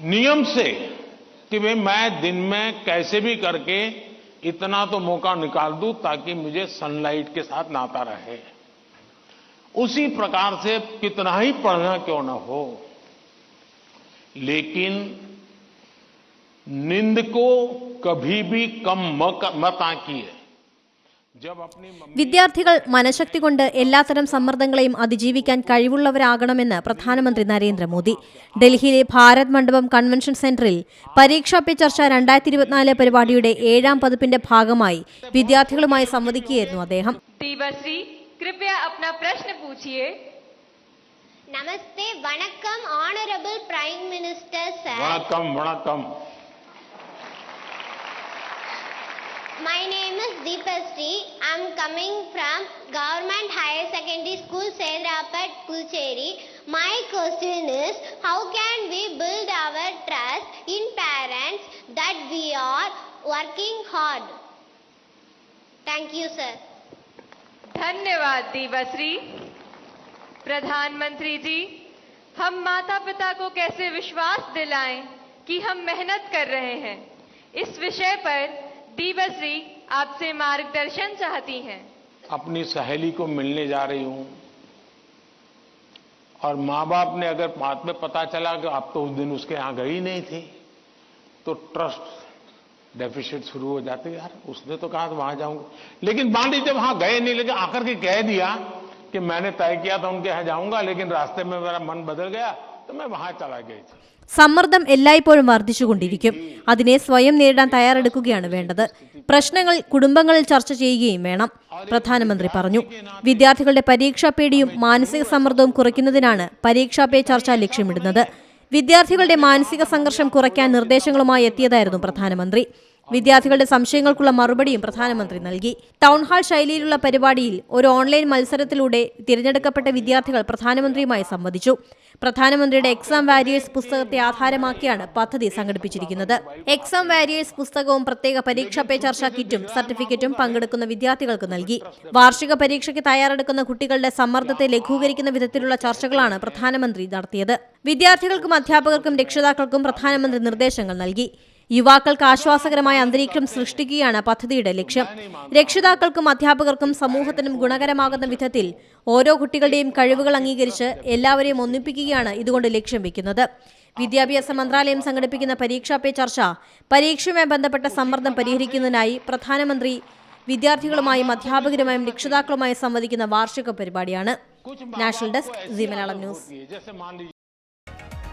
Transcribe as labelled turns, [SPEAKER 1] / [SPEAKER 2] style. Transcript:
[SPEAKER 1] नियम से कि भाई मैं दिन में कैसे भी करके इतना तो मौका निकाल दूँ ताकि मुझे सनलाइट के साथ नाता रहे। उसी प्रकार से कितना ही पढ़ना क्यों ना हो, लेकिन नींद को कभी भी कम मत आंकिए।
[SPEAKER 2] വിദ്യാർത്ഥികൾ മനഃശക്തി കൊണ്ട് എല്ലാത്തരം സമ്മർദ്ദങ്ങളെയും അതിജീവിക്കാൻ കഴിവുള്ളവരാകണമെന്ന് പ്രധാനമന്ത്രി നരേന്ദ്രമോദി. ഡൽഹിയിലെ ഭാരത് മണ്ഡപം കൺവെൻഷൻ സെന്ററിൽ പരീക്ഷാ പേ ചർച്ച രണ്ടായിരത്തി ഇരുപത്തിനാല് പരിപാടിയുടെ ഏഴാം പതിപ്പിന്റെ ഭാഗമായി വിദ്യാർത്ഥികളുമായി സംവദിക്കുകയായിരുന്നു അദ്ദേഹം.
[SPEAKER 3] നമസ്തേ വണക്കം
[SPEAKER 1] ഓണറബിൾ പ്രൈം
[SPEAKER 3] മിനിസ്റ്റർ വണക്കം വണക്കം. Deepasri. I'm coming from Government Higher Secondary School, Sedrapat, Pucheri. My question is, how can we build our trust in parents that we are working hard? Thank you, sir.
[SPEAKER 4] धन्यवाद देवश्री प्रधानमंत्री जी हम माता पिता को कैसे विश्वास दिलाएँ कि हम मेहनत कर रहे हैं इस विषय पर देवश्री आपसे मार्गदर्शन चाहती हैं।
[SPEAKER 1] अपनी सहेली को मिलने जा रही हूँ। और माँ बाप ने अगर बाद में पता चला कि आप तो उस दिन उसके यहाँ गई नहीं थी तो ट्रस्ट डेफिशिट शुरू हो जाते यार, उसने तो कहा वहाँ जाऊँगा। लेकिन मान लीजिए वहाँ गए नहीं, लेकिन आकर के कह दिया कि मैंने तय किया था उनके यहाँ जाऊँगा, लेकिन रास्ते में मेरा मन बदल गया।
[SPEAKER 2] സമ്മർദ്ദം എല്ലായ്പ്പോഴും വർദ്ധിച്ചുകൊണ്ടിരിക്കും. അതിനെ സ്വയം നേരിടാൻ തയ്യാറെടുക്കുകയാണ് വേണ്ടത്. പ്രശ്നങ്ങൾ കുടുംബങ്ങളിൽ ചർച്ച ചെയ്യുകയും വേണം. പ്രധാനമന്ത്രി പറഞ്ഞു വിദ്യാർത്ഥികളുടെ പരീക്ഷാ പേടിയും മാനസിക സമ്മർദ്ദവും കുറയ്ക്കുന്നതിനാണ് പരീക്ഷാ പേ ചർച്ച ലക്ഷ്യമിടുന്നത്. വിദ്യാർത്ഥികളുടെ മാനസിക സംഘർഷം കുറയ്ക്കാൻ നിർദ്ദേശങ്ങളുമായി എത്തിയതായിരുന്നു പ്രധാനമന്ത്രി. വിദ്യാർത്ഥികളുടെ സംശയങ്ങൾക്കുള്ള മറുപടിയും പ്രധാനമന്ത്രി നൽകി. ടൗൺഹാൾ ശൈലിയിലുള്ള പരിപാടിയിൽ ഒരു ഓൺലൈൻ മത്സരത്തിലൂടെ തിരഞ്ഞെടുക്കപ്പെട്ട വിദ്യാർത്ഥികൾ പ്രധാനമന്ത്രിയുമായി സംവദിച്ചു. പ്രധാനമന്ത്രിയുടെ എക്സാം വാരിയേഴ്സ് പുസ്തകത്തെ ആധാരമാക്കിയാണ് പദ്ധതി സംഘടിപ്പിച്ചിരിക്കുന്നത്. എക്സാം വാരിയേഴ്സ് പുസ്തകവും പ്രത്യേക പരീക്ഷാ പേ ചർച്ചാ കിറ്റും സർട്ടിഫിക്കറ്റും പങ്കെടുക്കുന്ന വിദ്യാർത്ഥികൾക്ക് നൽകി. വാർഷിക പരീക്ഷയ്ക്ക് തയ്യാറെടുക്കുന്ന കുട്ടികളുടെ സമ്മർദ്ദത്തെ ലഘൂകരിക്കുന്ന വിധത്തിലുള്ള ചർച്ചകളാണ് പ്രധാനമന്ത്രി നടത്തിയത്. വിദ്യാർത്ഥികൾക്കും അധ്യാപകർക്കും രക്ഷിതാക്കൾക്കും പ്രധാനമന്ത്രി നിർദ്ദേശങ്ങൾ നൽകി. യുവാക്കൾക്ക് ആശ്വാസകരമായ അന്തരീക്ഷം സൃഷ്ടിക്കുകയാണ് പദ്ധതിയുടെ ലക്ഷ്യം. രക്ഷിതാക്കൾക്കും അധ്യാപകർക്കും സമൂഹത്തിനും ഗുണകരമാകുന്ന വിധത്തിൽ ഓരോ കുട്ടികളുടെയും കഴിവുകൾ അംഗീകരിച്ച് എല്ലാവരെയും ഒന്നിപ്പിക്കുകയാണ് ഇതുകൊണ്ട് ലക്ഷ്യം വെക്കുന്നത്. വിദ്യാഭ്യാസ മന്ത്രാലയം സംഘടിപ്പിക്കുന്ന പരീക്ഷാ പേ ചർച്ച പരീക്ഷയുമായി ബന്ധപ്പെട്ട സമ്മർദ്ദം പരിഹരിക്കുന്നതിനായി പ്രധാനമന്ത്രി വിദ്യാർത്ഥികളുമായും അധ്യാപകരുമായും രക്ഷിതാക്കളുമായും സംവദിക്കുന്ന വാർഷിക പരിപാടിയാണ്. National desk news.